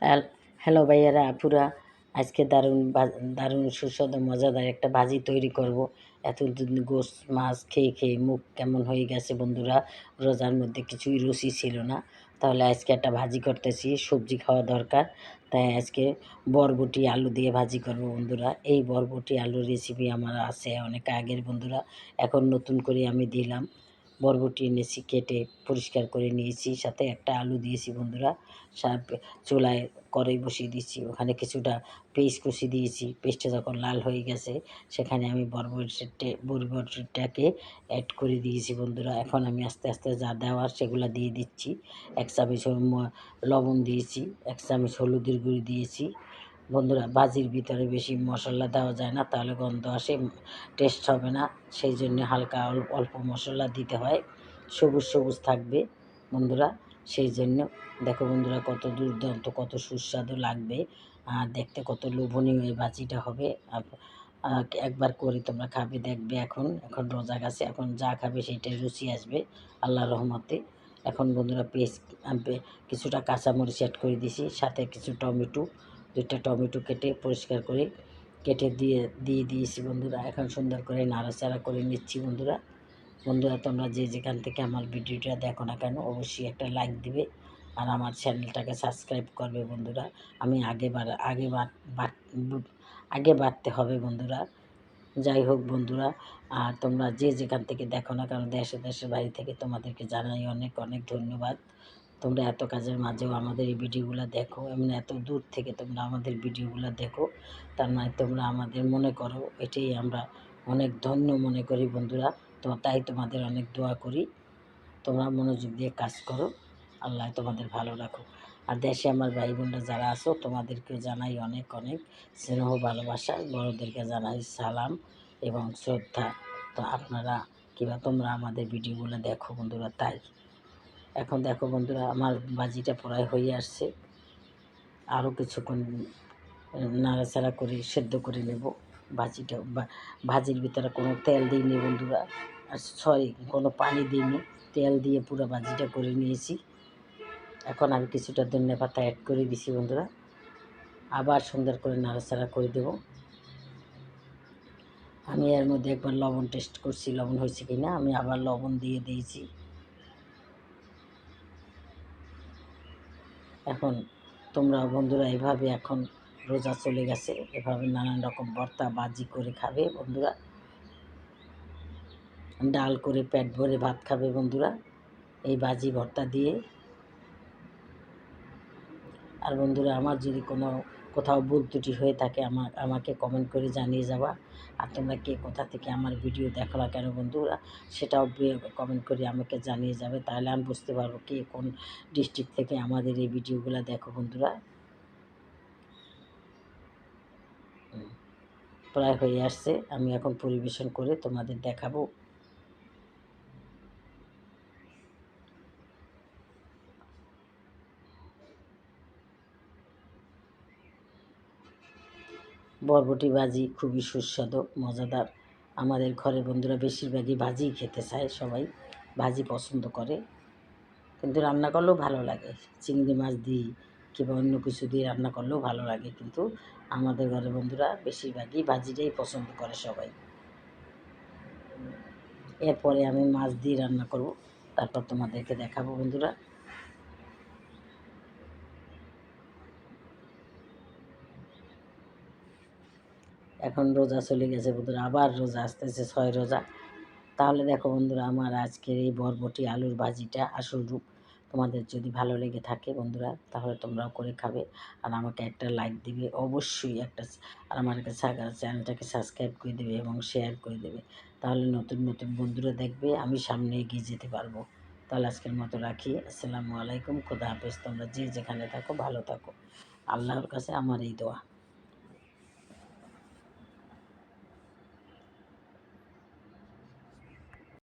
হ্যাল- ভাইয়ারা, আপুরা। আজকে দারুণ দারুণ সুস্বাদু, মজাদার একটা ভাজি তৈরি করব। এতদিন গোস মাছ খেয়ে খেয়ে মুখ কেমন হয়ে গেছে বন্ধুরা, রোজার মধ্যে কিছুই রুচি ছিল না। তাহলে আজকে একটা ভাজি করতেছি, সবজি খাওয়া দরকার। তাই আজকে বরবটি আলু দিয়ে ভাজি করব বন্ধুরা। এই বরবটি আলুর রেসিপি আমার আছে অনেক আগের বন্ধুরা। এখন নতুন করে আমি দিলাম। বরবটি এনেছি, কেটে পরিষ্কার করে নিয়েছি, সাথে একটা আলু দিয়েছি বন্ধুরা চুলায় কড়াই বসিয়ে দিয়েছি, ওখানে কিছুটা পেস্ট কষি দিয়েছি, পেস্টটা যখন লাল হয়ে গেছে, সেখানে আমি বরবটিটা বরবটিটাকে অ্যাড করে দিয়েছি বন্ধুরা, এখন আমি আস্তে আস্তে যা দেওয়ার সেগুলো দিয়ে দিচ্ছি, এক চামচ লবণ দিয়েছি, এক চামচ হলুদের গুঁড়ি দিয়েছি বন্ধুরা, বাজির ভিতরে বেশি মশলা দেওয়া যায় না, তাহলে গন্ধ আসে টেস্ট হবে না। সেই জন্য হালকা অল্প মশলা দিতে হয়। সবুজ সবুজ থাকবে বন্ধুরা, সেই জন্য। দেখো বন্ধুরা, কত দুর্দান্ত, কত সুস্বাদু লাগবে। আর দেখতে কত লোভনীয় এই ভাজিটা হবে। একবার করে তোমরা খাবে, দেখবে এখন। এখন রোজা গাছে, এখন যা খাবে সেইটাই রুচি আসবে আল্লাহ রহমতে। এখন বন্ধুরা, পেস্ট কিছুটা কাঁচামরিচ অ্যাড করে দিছি, সাথে কিছু টমেটো। দুইটা টমেটো কেটে পরিষ্কার করে কেটে দিয়ে দিয়ে দিয়েছি বন্ধুরা। এখন সুন্দর করে নাড়াচাড়া করে নিচ্ছি বন্ধুরা। বন্ধুরা, তোমরা যে যেখান থেকে আমার ভিডিওটা দেখো না কেন, অবশ্যই একটা লাইক দিবে আর আমার চ্যানেলটাকে সাবস্ক্রাইব করবে বন্ধুরা। আমি আগে বার, আগে আগে বাড়তে হবে বন্ধুরা। যাই হোক বন্ধুরা, আর তোমরা যে যেখান থেকে দেখো না কারণ দেশে, দেশের বাড়ি থেকে তোমাদেরকে জানাই অনেক অনেক ধন্যবাদ। তোমরা এত কাজের মাঝেও আমাদের এই ভিডিওগুলো দেখো, এমনি এত দূর থেকে তোমরা আমাদের ভিডিওগুলো দেখো, তার মানে তোমরা আমাদের মনে করো, এটাই আমরা অনেক ধন্য মনে করি বন্ধুরা, তো তাই তোমাদের অনেক দোয়া করি, তোমরা মনোযোগ দিয়ে কাজ করো, আল্লাহ তোমাদের ভালো রাখো আর দেশে আমার ভাই বোনরা যারা আছো, তোমাদেরকে জানাই অনেক অনেক স্নেহ, ভালোবাসা, বড়োদেরকে জানাই সালাম এবং শ্রদ্ধা। তো আপনারা কিংবা তোমরা আমাদের ভিডিওগুলো দেখো বন্ধুরা, তাই এখন দেখো বন্ধুরা, আমার বাজিটা প্রায় হয়ে আসছে। আরও কিছুক্ষণ নাড়াচাড়া করে সেদ্ধ করে নেব ভাজিটা ভাজির ভিতরে কোনো তেল দিইনি বন্ধুরা। আর সরি কোনো পানি দিইনি। তেল দিয়ে পুরো ভাজিটা করে নিয়েছি। এখন আমি কিছুটা ধনে পাতা অ্যাড করে দিছি বন্ধুরা। আবার সুন্দর করে নাড়াচাড়া করে দেব। আমি এর মধ্যে একবার লবণ টেস্ট করছি, লবণ হয়েছে কি না আমি আবার লবণ দিয়ে দিয়েছি। এখন তোমরা বন্ধুরা এভাবে এখন রোজা চলে গেছে। এভাবে নানান রকম ভর্তা বাজি করে খাবে বন্ধুরা। ডাল করে পেট ভরে ভাত খাবে বন্ধুরা এই বাজি ভর্তা দিয়ে। আর বন্ধুরা, আমার যদি কোনো কোথাও ভুল ত্রুটি হয়ে থাকে, আমার, আমাকে কমেন্ট করে জানিয়ে যাওয়া। আর তোমরা কে কোথা থেকে আমার ভিডিও দেখো না কেন বন্ধুরা, সেটাও কমেন্ট করে আমাকে জানিয়ে যাবে। তাহলে আমি বুঝতে পারব কে কোন ডিস্ট্রিক্ট থেকে আমাদের এই ভিডিওগুলো দেখো বন্ধুরা। প্রায় হয়ে আসছে, আমি এখন পরিবেশন করে তোমাদের দেখাবো। বরবটি ভাজি খুবই সুস্বাদু, মজাদার। আমাদের ঘরের বন্ধুরা বেশিরভাগই ভাজিই খেতে চায়, সবাই ভাজি পছন্দ করে। কিন্তু রান্না করলেও ভালো লাগে। চিংড়ি মাছ দিই কিংবা অন্য কিছু দিয়ে রান্না করলেও ভালো লাগে। কিন্তু আমাদের ঘরের বন্ধুরা বেশিরভাগই ভাজিটাই পছন্দ করে সবাই। এরপরে আমি মাছ দিয়ে রান্না করব। তারপর তোমাদেরকে দেখাবো বন্ধুরা। এখন রোজা চলে গেছে বন্ধুরা, আবার রোজা আসতেছে, ছয় রোজা। তাহলে দেখো বন্ধুরা, আমার আজকের এই বরবটি আলুর ভাজিটা আসল রূপ। তোমাদের যদি ভালো লেগে থাকে বন্ধুরা, তাহলে তোমরাও করে খাবে। আর আমাকে একটা লাইক দিবে, অবশ্যই একটা আর আমার চ্যানেলটাকে সাবস্ক্রাইব করে দেবে এবং শেয়ার করে দেবে। তাহলে নতুন নতুন বন্ধুরা দেখবে, আমি সামনে এগিয়ে যেতে পারব। তাহলে আজকের মতো রাখি। আসসালামু আলাইকুম, খোদা হাফেজ। তোমরা যে যেখানে থাকো, ভালো থাকো। আল্লাহর কাছে আমার এই দোয়া।